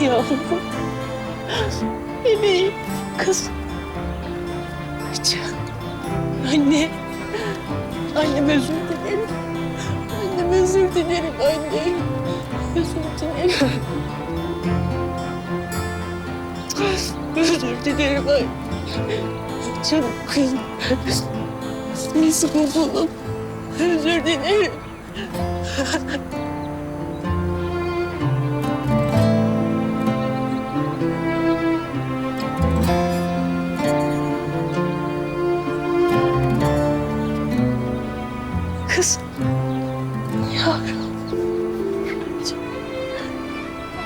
Yavrum. Bebeğim. Kız. Canım. Anne. Annem özür dilerim. Annem özür dilerim anne. Özür dilerim. Özür dilerim anne. Canım kızım. Nasıl buldun? Özür dilerim. Kız. Yavrum.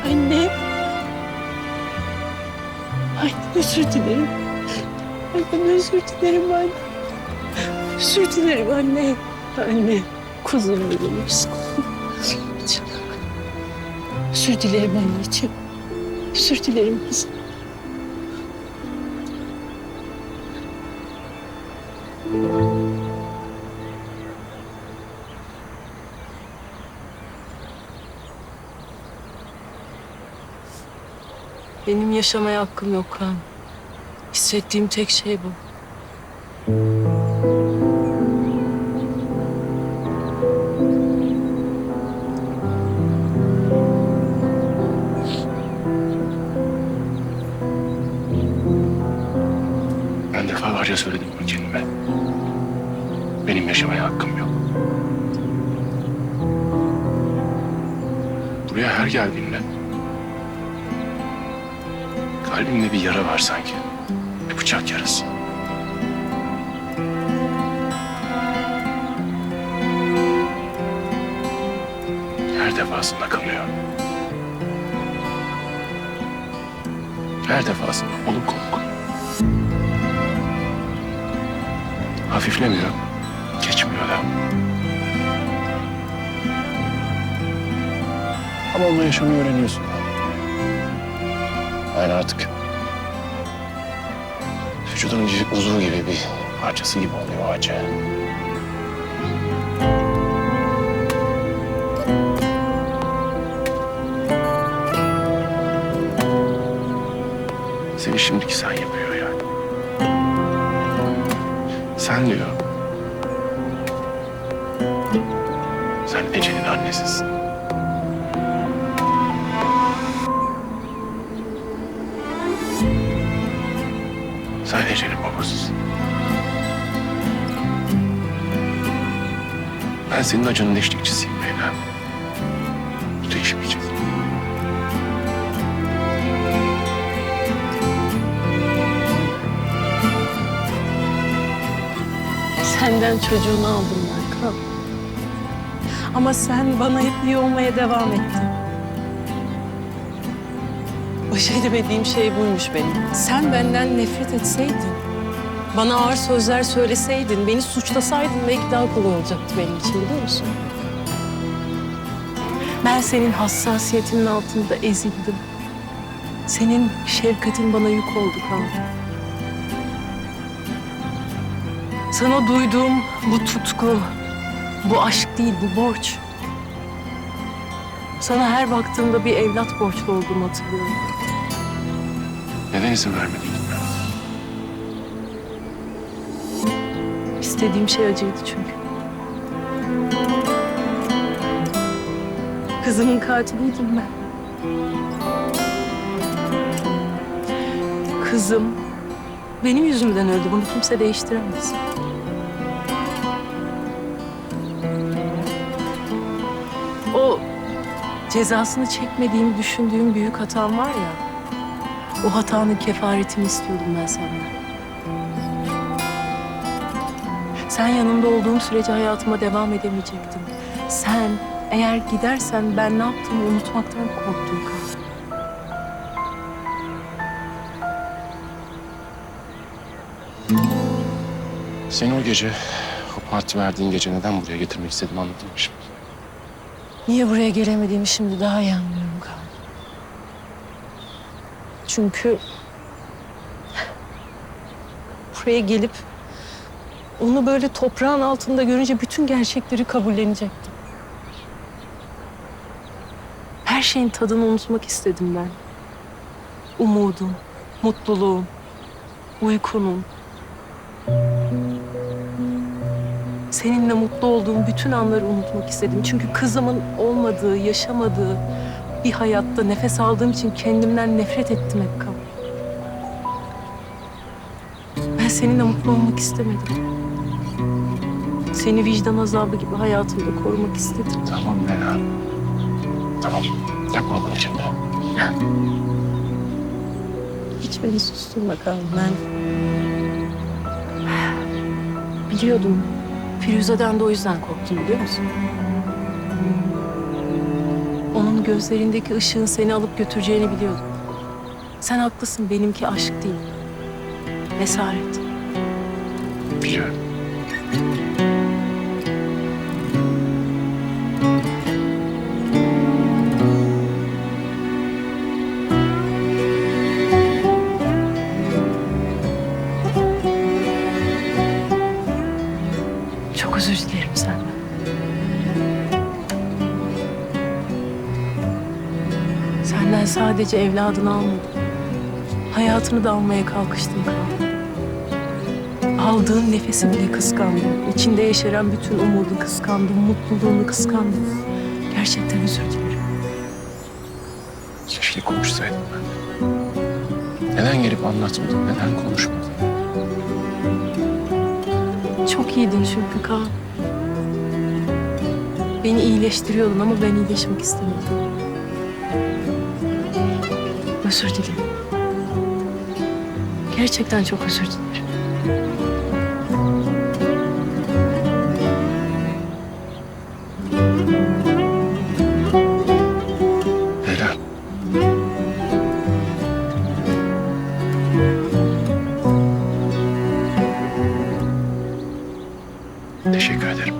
Anne. Anne özür dilerim. Anne özür dilerim anne. Özür dilerim anne. Anne. Kuzum benim. Özür dilerim anneciğim. Özür dilerim kızım. Benim yaşamaya hakkım yok Kaan. Hissettiğim tek şey bu. Ben defalarca söyledim bunu kendime. Benim yaşamaya hakkım yok. Buraya her geldiğimde kalbimde bir yara var sanki. Bir bıçak yarası. Her defasında kanıyor. Her defasında oluk oluk. Hafiflemiyor. Geçmiyor da. Ama onunla yaşamayı öğreniyorsun. Yani artık vücudun uzvu gibi bir parçası gibi oluyor o acı. Seni şimdiki sen yapıyor yani. Sen diyor. Sen Ece'nin annesisin. Sen Ece'nin. Ben senin acının eşlikçisiyim Leyla. Bu değişmeyecek. Senden çocuğunu aldım ben. Ama sen bana hep iyi olmaya devam ettin. Baş edemediğim şey buymuş benim. Sen benden nefret etseydin, bana ağır sözler söyleseydin, beni suçlasaydın belki daha kolay olacaktı benim için biliyor musun? Ben senin hassasiyetinin altında ezildim. Senin şefkatin bana yük oldu Kaan. Sana duyduğum bu tutku, bu aşk değil, bu borç. Sana her baktığımda bir evlat borçlu olduğumu hatırlıyorum. Neden izin vermedin gitmeme? İstediğim şey acıydı çünkü. Kızımın katiliydim ben. Kızım benim yüzümden öldü. Bunu kimse değiştiremez. O cezasını çekmediğimi düşündüğüm büyük hatam var ya. O hatanın kefaretini istiyordum ben senden. Sen yanımda olduğum sürece hayatıma devam edemeyecektim. Sen eğer gidersen ben ne yaptığımı unutmaktan korktum Kaan. Seni o gece, o parti verdiğin gece neden buraya getirmek istedim mı şimdi? Niye buraya gelemediğimi şimdi daha iyi anlıyorum Kaan. Çünkü buraya gelip onu böyle toprağın altında görünce bütün gerçekleri kabullenecektim. Her şeyin tadını unutmak istedim ben. Umudum, mutluluğum, uykunun. Seninle mutlu olduğum bütün anları unutmak istedim. Çünkü kızımın olmadığı, yaşamadığı, bir hayatta nefes aldığım için kendimden nefret ettim Ekkan. Ben seninle mutlu olmak istemedim. Seni vicdan azabı gibi hayatımda korumak istedim. Tamam Leyla. Tamam. Yapma bunu şimdi. Hiç beni susturma Kaan. Ben biliyordum. Firuze'den de o yüzden korktum biliyor musun? Gözlerindeki ışığın seni alıp götüreceğini biliyordum. Sen haklısın. Benimki aşk değil. Esaret. Biliyorum. Senden sadece evladını almadım. Hayatını da almaya kalkıştım Kaan. Aldığın nefesi bile kıskandım. İçinde yeşeren bütün umudu kıskandım, mutluluğunu kıskandım. Gerçekten özür dilerim. Keşke konuşsaydım ben. Neden gelip anlatmadın? Neden konuşmadın? Çok iyiydin çünkü Kaan. Beni iyileştiriyordun ama ben iyileşmek istemedim özür dilerim. Gerçekten çok özür dilerim. Leyla. Teşekkür ederim.